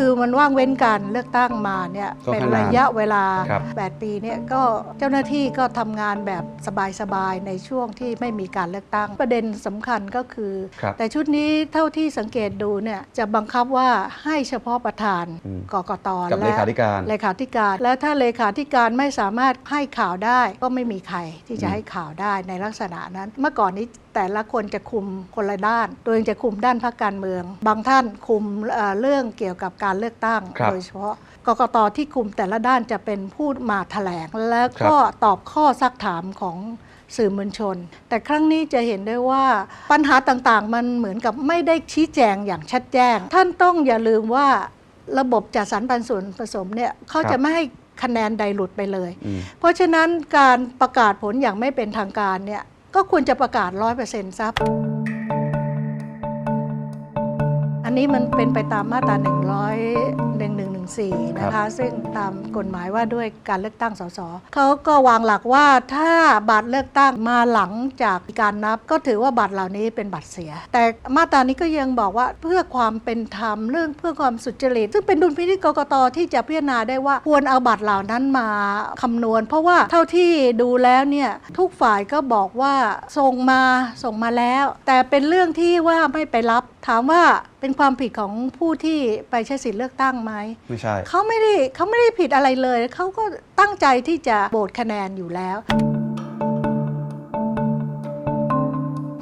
คือมันว่างเว้นการเลือกตั้งมาเนี่ยค่อนเป็นข้างนานระยะเวลา ครับ 8 ปีเนี่ยก็เจ้าหน้าที่ก็ทำงานแบบสบายๆในช่วงที่ไม่มีการเลือกตั้ง ประเด็นสำคัญก็คือ ครับ แต่ชุดนี้เท่าที่สังเกตดูเนี่ยจะบังคับว่าให้เฉพาะประธานอืม กกตกับเลขาธิการ เลขาธิการและถ้าเลขาธิการไม่สามารถให้ข่าวได้ ก็ไม่มีใครที่จะอืม ให้ข่าวได้ในลักษณะนั้น เมื่อก่อนนี้แต่ละคนจะคุมคนละด้าน ตัวเองจะคุมด้านพรรคการเมือง บางท่านคุมเอ่อเรื่องเกี่ยวกับการเลือกตั้ง ครับโดยเฉพาะกกตที่คุมแต่ละด้านจะเป็นผู้มาแถลง แล้วก็ตอบข้อซักถามของสื่อมวลชน แต่ครั้งนี้จะเห็นได้ว่าปัญหาต่างๆ มันเหมือนกับไม่ได้ชี้แจงอย่างชัดแจ้ง ท่านต้องอย่าลืมว่าระบบจัดสรรปันส่วนผสมเนี่ยเขาครับจะไม่ให้คะแนนใดหลุดไปเลย อืม เพราะฉะนั้นการประกาศผลอย่างไม่เป็นทางการเนี่ยก็ควรจะประกาศ 100%ซับ อันนี้มันเป็นไปตามมาตรา 100 1114 นะคะซึ่งตามกฎหมายว่าด้วยการเลือกตั้งสสเขาก็วางหลักว่าถ้าบัตรเลือกตั้งมาหลังจากการนับ ก็ถือว่าบัตรเหล่านี้เป็นบัตรเสีย แต่มาตรานี้ก็ยังบอกว่าเพื่อความเป็นธรรมเรื่องเพื่อความสุจริต ซึ่งเป็นดุลพินิจกกตที่จะพิจารณาได้ว่าควรเอาบัตรเหล่านั้นมาคำนวณ เพราะว่าเท่าที่ดูแล้วเนี่ยทุกฝ่ายก็บอกว่าส่งมาส่งมาแล้ว แต่เป็นเรื่องที่ว่าไม่ไปรับถามว่าเป็นความผิดของผู้ที่ไปใช้สิทธิเลือกตั้งไหมไม่ใช่เขาไม่ได้เขาไม่ได้ผิดอะไรเลย เขาก็ตั้งใจที่จะโบดคะแนนอยู่แล้ว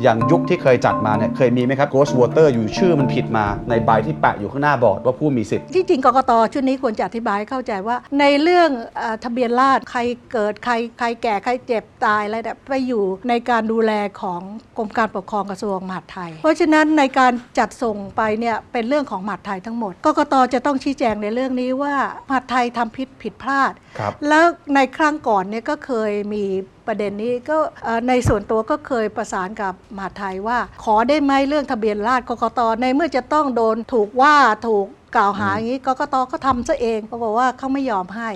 อย่างยุคที่เคยจัดมาเนี่ยเคยมีไหมครับ ghost voter อยู่ชื่อมันผิดมาในใบที่แปะอยู่ข้างหน้าบอร์ดว่าผู้มีสิทธิ์ ที่จริงกกตชุดนี้ควรจะอธิบายให้เข้าใจว่า ในเรื่องเออทะเบียนราษฎรใครเกิดใครใครแก่ใครเจ็บตายอะไรเนี่ยไปอยู่ในการดูแลของกรมการปกครองกระทรวงมหาดไทย เพราะฉะนั้นในการจัดส่งไปเนี่ยเป็นเรื่องของมหาดไทยทั้งหมดกกตจะต้องชี้แจงในเรื่องนี้ว่ามหาดไทยทำผิดผิดพลาด ครับ แล้วในครั้งก่อนเนี่ยก็เคยมี ประเด็นนี้ก็เอ่อในส่วนตัวก็เคยประสานกับมหาดไทยว่า ขอได้ไหมเรื่องทะเบียนราษฎรกกตในเมื่อจะต้องโดนถูกว่าถูกกล่าวหาอย่างนี้กกตก็ทำซะเองเขาบอกว่าเขาไม่ยอมให้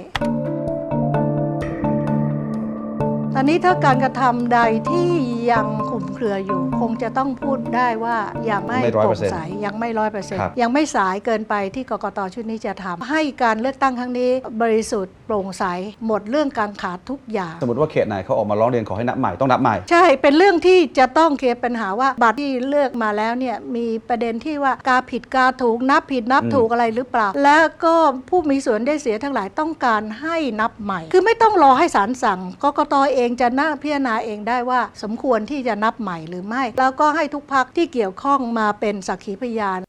นนี้ถ้าการกระทำใดที่ยังคลุมเครืออยู่ คงจะต้องพูดได้ว่ายังไม่ไม่โปร่ง100%ใสยังไม่ร้อยเปอร์เซ็นครัต์บยังไม่สายเกินไปที่กกตชุดนี้จะทำให้การเลือกตั้งครั้งนี้ บริสุทธิ์โปร่งใสหมดเรื่องการขาดทุกอย่าง สมมติว่าเขตไหนเขาออกมาร้องเรียนขอให้นับใหม่ต้องนับใหม่ ใช่เป็นเรื่องที่จะต้องเคลียร์ปัญหาว่าบัตรที่เลือกมาแล้วเนี่ยมีประเด็นที่ว่ากาผิดกาถูกนับผิดนับอืมถูกอะไรหรือเปล่า แล้วก็ผู้มีส่วนได้เสียทั้งหลายต้องการให้นับใหม่ คือไม่ต้องรอให้ศาลสั่งกกตเองจะน่าพิจารณาเองได้ว่า สมควรที่จะนับใหม่หรือไม่ แล้วก็ให้ทุกพักที่เกี่ยวข้องมาเป็นสักขีพยาน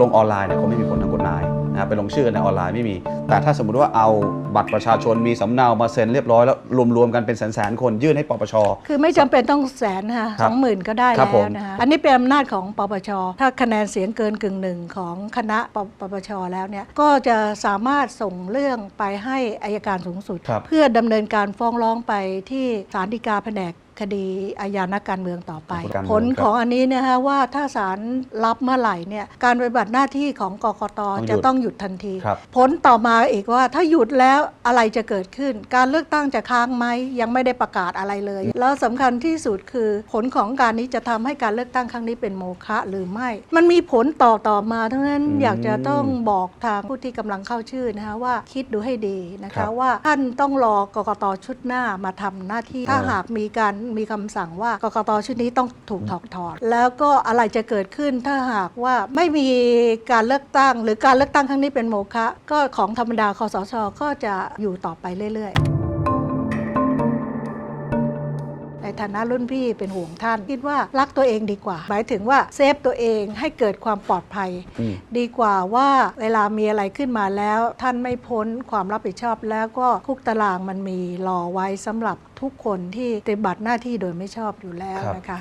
ลงออนไลน์เนี่ยเขาไม่มีผลทางกฎหมาย นะครับไปลงชื่อกันในออนไลน์ไม่มี แต่ถ้าสมมุติว่าเอาบัตรประชาชนมีสำเนามาเซ็นเรียบร้อยแล้วรวมๆกันเป็นแสนๆคนยื่นให้ปปช คือไม่จำเป็นต้องแสนนะคะครัสบองหมื่นก็ได้ครัแล้บผม วนะคะอันนี้เป็นอำนาจของปปช ถ้าคะแนนเสียงเกินกึ่งหนึ่งของคณะปปปชแล้วเนี่ยก็จะสามารถส่งเรื่องไปให้อายการสูงสุด ครับ เพื่อดำเนินการฟ้องร้องไปที่ศาลฎีกาแผนก คดีอาญานักการเมืองต่อไปการเมืองผลของอันนี้นะคะว่าถ้าศาลรับเมื่อไหร่เนี่ยการปฏิบัติหน้าที่ของกกตต้องหยุดจะต้องหยุดทันทีครับผลต่อมาอีกว่าถ้าหยุดแล้วอะไรจะเกิดขึ้น การเลือกตั้งจะค้างไหมยังไม่ได้ประกาศอะไรเลย แล้วสำคัญที่สุดคือผลของการนี้จะทำให้การเลือกตั้งครั้งนี้เป็นโมฆะหรือไม่ มันมีผลต่อต่อมาทั้งนั้นอืมอยากจะต้องบอกทางผู้ที่กำลังเข้าชื่อนะคะว่าคิดดูให้ดีนะครัคะบว่าท่านต้องรอกกตชุดหน้ามาทำหน้าที่ถ้าอ๋อหากมีการมีคำสั่งว่ากกตชุดนี้ต้องถูกถอดถอนแล้วก็อะไรจะเกิดขึ้นถ้าหากว่าไม่มีการเลือกตั้ง หรือการเลือกตั้งครั้งนี้เป็นโมฆะก็ของธรรมดาคอสชก็จะอยู่ต่อไปเรื่อย ๆ ในฐานะรุ่นพี่เป็นห่วงท่าน คิดว่ารักตัวเองดีกว่า หมายถึงว่าเซฟตัวเองให้เกิดความปลอดภัยอืมดีกว่าว่าเวลามีอะไรขึ้นมาแล้ว ท่านไม่พ้นความรับผิดชอบแล้วก็คุกตารางมันมีรอไว้สำหรับทุกคนที่ปฏิบัติหน้าที่โดยไม่ชอบอยู่แล้วครับนะคะ